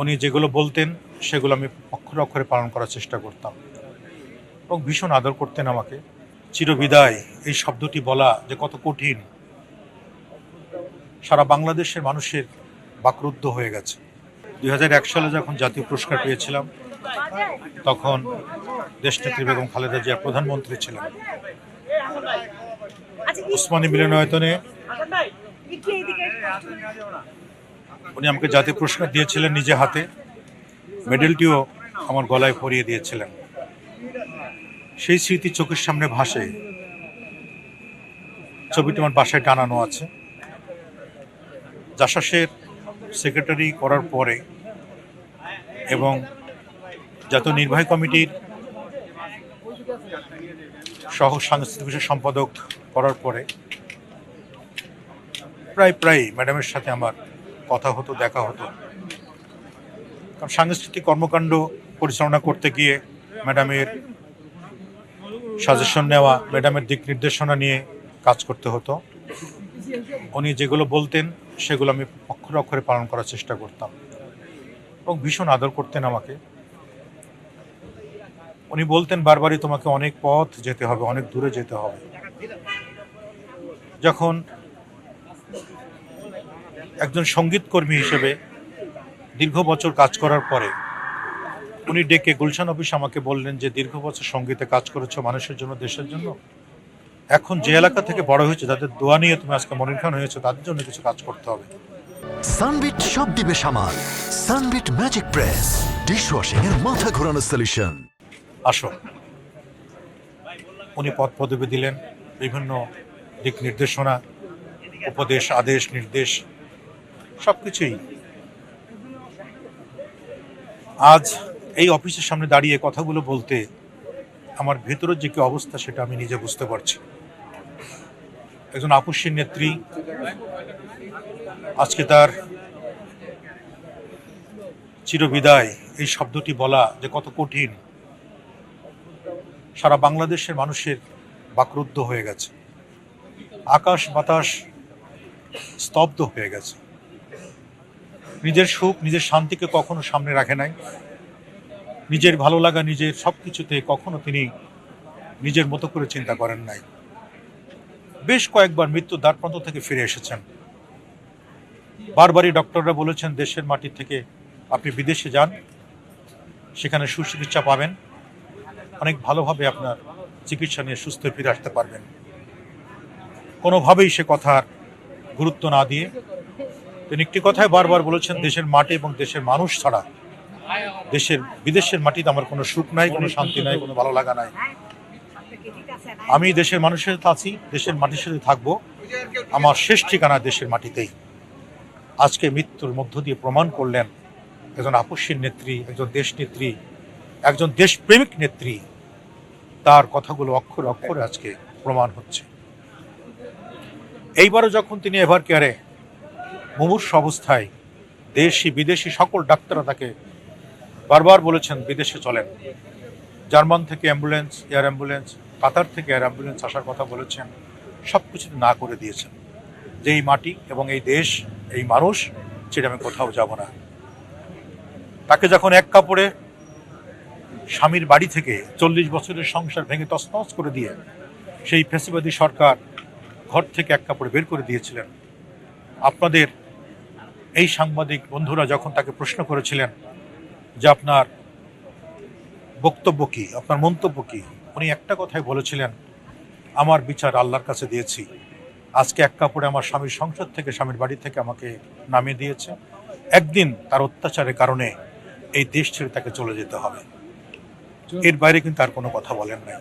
উনি যেগুলো বলতেন সেগুলো আমি অক্ষরে অক্ষরে পালন করার চেষ্টা করতাম। এবং ভীষণ আদর করতেন আমাকে। চিরবিদায় এই শব্দটি বলা যে কত কঠিন। সারা বাংলাদেশের মানুষের বাকরুদ্ধ হয়ে গেছে। দুই সালে যখন জাতীয় পুরস্কার পেয়েছিলাম তখন দেশনেত্রী বেগম খালেদা জিয়া প্রধানমন্ত্রী ছিলেন। উসমানী মিলনায়তনে উনি আমাকে জাতীয় পুরস্কার দিয়েছিলেন নিজে হাতে। মেডেলটিও আমার গলায় পরিয়ে দিয়েছিলেন। সেই স্মৃতি চোখের সামনে ভাসে। ছবিটি আমার বাসায় টানানো আছে। জাসাসের সেক্রেটারি করার পরে এবং জাতীয় নির্বাহী কমিটির সহ সাংস্কৃতিক বিষয় সম্পাদক করার পরে প্রায় প্রায় ম্যাডামের সাথে আমার কথা হতো, দেখা হতো। কারণ সাংস্কৃতিক কর্মকাণ্ড পরিচালনা করতে গিয়ে ম্যাডামের সাজেশন নেওয়া, ম্যাডামের দিক নির্দেশনা নিয়ে কাজ করতে হতো। উনি যেগুলো বলতেন, সেগুলো আমি অক্ষরে অক্ষরে পালন করার চেষ্টা করতাম। এবং ভীষণ আদর করতেন আমাকে। উনি বলতেন, বারবারই তোমাকে অনেক পথ যেতে হবে, অনেক দূরে যেতে হবে। যখন একজন সঙ্গীতকর্মী হিসেবে দীর্ঘ বছর কাজ করার পরে উনি ডেকে গুলশান অফিস আমাকে বললেন যে দীর্ঘ বছর সঙ্গীতে কাজ করেছ মানুষের জন্য দেশের জন্য? এখন যে এলাকা থেকে বড় হয়েছে তাদের দোয়া নিয়ে তুমি আজকে মনির খান হয়েছে তাদের জন্য কিছু কাজ করতে হবে। সানবিট সব দিবে সামাল। সানবিট ম্যাজিক প্রেস ডিশওয়াশিং এর মাথা ঘোরানো সলিউশন আসো। উনি পদ পদবি দিলেন বিভিন্ন দিক নির্দেশনা উপদেশ আদেশ নির্দেশ সব কিছুই আজ এই অফিসের সামনে দাঁড়িয়ে কথাগুলো বলতে আমার ভেতরের যে কি অবস্থা সেটা আমি নিজে বুঝতে পারছি। একজন আপসীর নেত্রী আজকে তার চিরবিদায় এই শব্দটি বলা যে কত কঠিন। সারা বাংলাদেশের মানুষের বাকরুদ্ধ হয়ে গেছে। আকাশ বাতাস স্তব্ধ হয়ে গেছে। নিজের সুখ, নিজের শান্তিকে কখনো সামনে রাখে নাই। নিজের ভালো লাগা, নিজের সব কিছুতে কখনো তিনি নিজের মতো করে চিন্তা করেন নাই। বেশ কয়েকবার মৃত্যুর দ্বারপ্রান্ত থেকে ফিরে এসেছেন। বারবারই ডক্টররা বলেছেন, দেশের মাটি থেকে আপনি বিদেশে যান, সেখানে সুচিকিৎসা পাবেন, অনেক ভালোভাবে আপনার চিকিৎসা নিয়ে সুস্থ ফিরে আসতে পারবেন। কোনোভাবেই সে কথার গুরুত্ব না দিয়ে তিনি একটি কথাই বারবার বলেছেন, দেশের মাটি এবং দেশের মানুষ ছাড়া দেশের, বিদেশের মাটিতে আমার কোনো সুখ নাই, কোনো শান্তি নাই, কোনো ভালো লাগা নাই। আমি দেশের মানুষের সাথে আছি, দেশের মাটির সাথে থাকব। আমার শেষ ঠিকানা দেশের মাটিতেই। আজকে মৃত্যুর মধ্য দিয়ে প্রমাণ করলেন একজন আপসীর নেত্রী, একজন দেশ নেত্রী, একজন দেশপ্রেমিক নেত্রী। তার কথাগুলো অক্ষর অক্ষরে আজকে প্রমাণ হচ্ছে। এইবারও যখন তিনি এভার কেয়ারে মুমূর্ষ অবস্থায় দেশি, বিদেশি সকল ডাক্তাররা তাকে বারবার বলেছেন বিদেশে চলেন। জার্মান থেকে অ্যাম্বুলেন্স, এয়ার অ্যাম্বুলেন্স, কাতার থেকে এয়ার অ্যাম্বুলেন্স আসার কথা বলেছেন সব কিছু না করে দিয়েছেন। যে এই মাটি এবং এই দেশ, এই মানুষ, সেটা আমি কোথাও যাব না। তাকে যখন এক কাপড়ে স্বামীর বাড়ি থেকে চল্লিশ বছরের সংসার ভেঙে তছনছ করে দিয়ে সেই ফেসিবাদী সরকার ঘর থেকে এক কাপড়ে বের করে দিয়েছিলেন, আপনাদের এই সাংবাদিক বন্ধুরা যখন তাকে প্রশ্ন করেছিলেন যে আপনার বক্তব্য কি আপনার মন্তব্য কি উনি একটা কথাই বলেছিলেন আমার বিচার আল্লাহর কাছে দিয়েছি। আজকে এক কাপড়ে আমার স্বামীর সংসদ থেকে স্বামীর বাড়ি থেকে আমাকে নামিয়ে দিয়েছে। একদিন তার অত্যাচারের কারণে এই দেশ ছেড়ে তাকে চলে যেতে হবে। এর বাইরে কিন্তু আর কোনো কথা বলেন নাই।